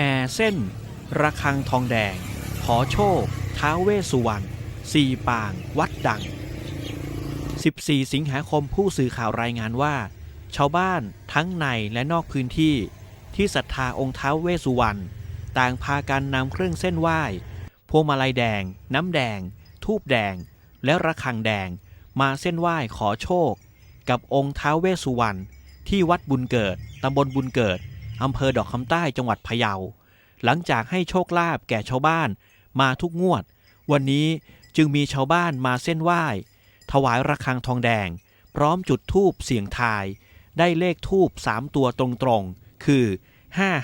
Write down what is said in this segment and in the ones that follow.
แห่เส้น ระฆังทองแดง ขอโชค ท้าเวสุวรรณสี่ปาง วัดดัง 14 สิงหาคมผู้สื่อข่าวรายงานว่า ชาวบ้านทั้งในและนอกพื้นที่ ที่ศรัทธาองค์ท้าเวสุวรรณต่างพากันนำเครื่องเส้นไหว้ พวงมาลัยแดง น้ำแดง ทูบแดง และระฆังแดง มาเส้นไหว้ขอโชค กับองค์ท้าเวสุวรรณที่วัดบุญเกิดตำบลบุญเกิด อำเภอดอกคำใต้จังหวัดพะเยา หลังจากให้โชคลาภแก่ชาวบ้านมาทุกงวด วันนี้จึงมีชาวบ้านมาเส้นไหว้ ถวายระฆังทองแดง พร้อมจุดทูบเสียงทาย ได้เลขทูบสามตัวตรงๆ คือ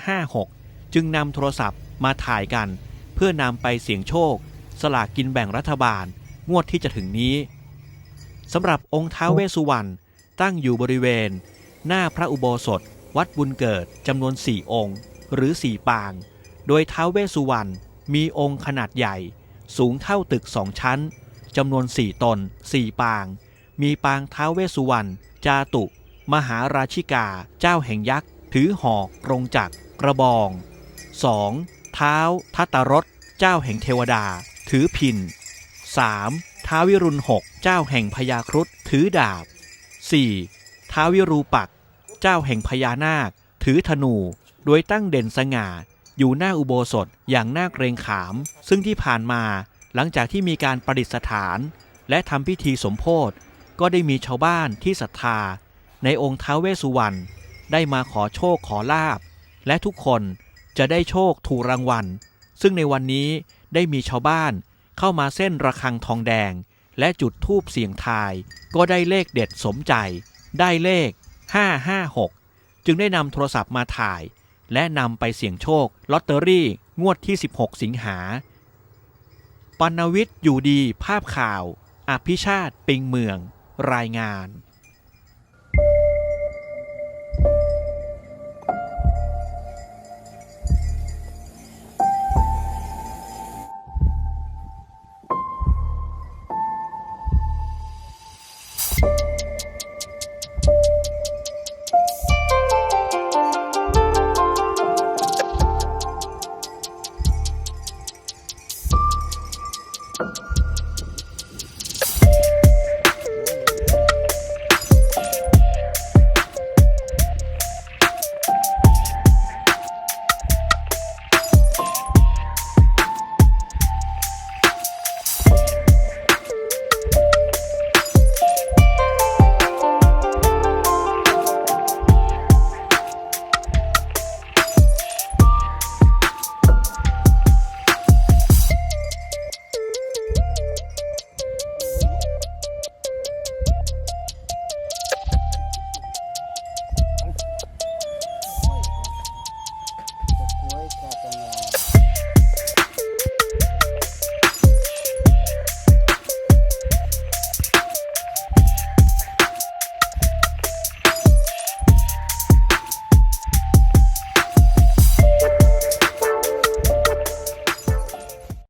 556 จึงนำโทรศัพท์มาถ่ายกัน เพื่อนำไปเสี่ยงโชค สลากกินแบ่งรัฐบาล งวดที่จะถึงนี้สำหรับองค์ท้าเวสุวรรณตั้งอยู่บริเวณ หน้าพระอุโบสถ วัดบุญเกิดจำนวนสี่องค์ หรือสี่ปาง โดยท้าวเวสุวรรณมีองค์ขนาดใหญ่ สูงเท่าตึกสองชั้นจำนวนสี่ตนสี่ปาง มีปางท้าวเวสุวรรณจาตุ มหาราชิกา เจ้าแห่งยักษ์ ถือหอกกรงจักรกระบอง 2. ท้าวทัตตรสเจ้าแห่งเทวดา ถือพิน 3. ท้าวิรุณหกเจ้าแห่งพญาครุฑถือดาบ 4. ท้าวิรูปัก เจ้าแห่งพญานาค ถือธนูโดยตั้งเด่นสง่า อยู่หน้าอุโบสถอย่างน่าเกรงขาม ซึ่งที่ผ่านมาหลังจากที่มีการประดิษฐาน และทำพิธีสมโพธก็ได้มีชาวบ้านที่ศรัทธา ในองค์ท้าวเวสุวรรณได้มาขอโชคขอลาบ และทุกคนจะได้โชคถูกรางวัล ซึ่งในวันนี้ได้มีชาวบ้านเข้ามาเส้นระฆังทองแดง และจุดทูบเสียงทาย ก็ได้เลขเด็ดสมใจ ได้เลข 556 จึงได้นำโทรศัพท์มาถ่าย และนำไปเสี่ยงโชคลอตเตอรี่งวดที่ 16 สิงหาปัณวิทย์อยู่ดีภาพข่าว อภิชาติปิงเมือง รายงาน you